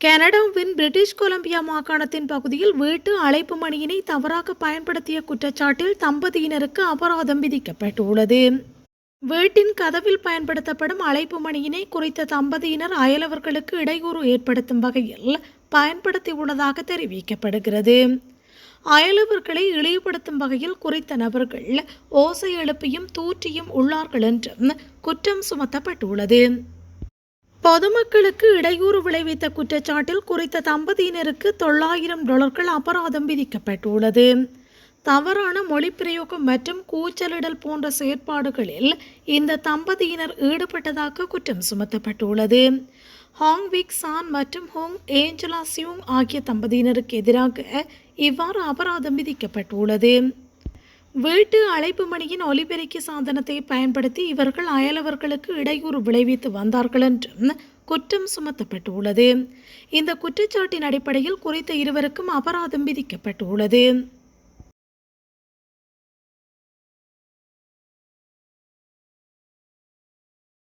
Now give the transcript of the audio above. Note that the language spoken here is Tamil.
கனடாவின் பிரிட்டிஷ் கொலம்பியா மாகாணத்தின் பகுதியில் வீட்டு அழைப்பு மணியினை தவறாக பயன்படுத்திய குற்றச்சாட்டில் தம்பதியினருக்கு அபராதம் விதிக்கப்பட்டுள்ளது. வீட்டின் கதவில் பயன்படுத்தப்படும் அழைப்பு மணியினை குறித்த தம்பதியினர் அயலவர்களுக்கு இடையூறு ஏற்படுத்தும் வகையில் பயன்படுத்தியுள்ளதாக தெரிவிக்கப்படுகிறது. அயலவர்களை இழிவுபடுத்தும் வகையில் குறித்த நபர்கள் ஓசை எழுப்பியும் தூற்றியும் உள்ளார்கள் என்றும் குற்றம் சுமத்தப்பட்டுள்ளது. பொதுமக்களுக்கு இடையூறு விளைவித்த குற்றச்சாட்டில் குறித்த தம்பதியினருக்கு தொள்ளாயிரம் டாலர்கள் அபராதம் விதிக்கப்பட்டுள்ளது. தவறான மொழிப்பிரயோகம் மற்றும் கூச்சலிடல் போன்ற செயற்பாடுகளில் இந்த தம்பதியினர் ஈடுபட்டதாக குற்றம் சுமத்தப்பட்டுள்ளது. ஹாங் விக் சான் மற்றும் ஹோங் ஏஞ்சலா சியோங் ஆகிய தம்பதியினருக்கு எதிராக இவ்வாறு அபராதம் விதிக்கப்பட்டுள்ளது. வீட்டு அழைப்பு மணியின் ஒலிபெருக்கி சாதனத்தை பயன்படுத்தி இவர்கள் அயலவர்களுக்கு இடையூறு விளைவித்து வந்தார்கள் என்றும் குற்றம் சுமத்தப்பட்டுள்ளது. இந்த குற்றச்சாட்டின் அடிப்படையில் குறித்த இருவருக்கும் அபராதம் விதிக்கப்பட்டுள்ளது.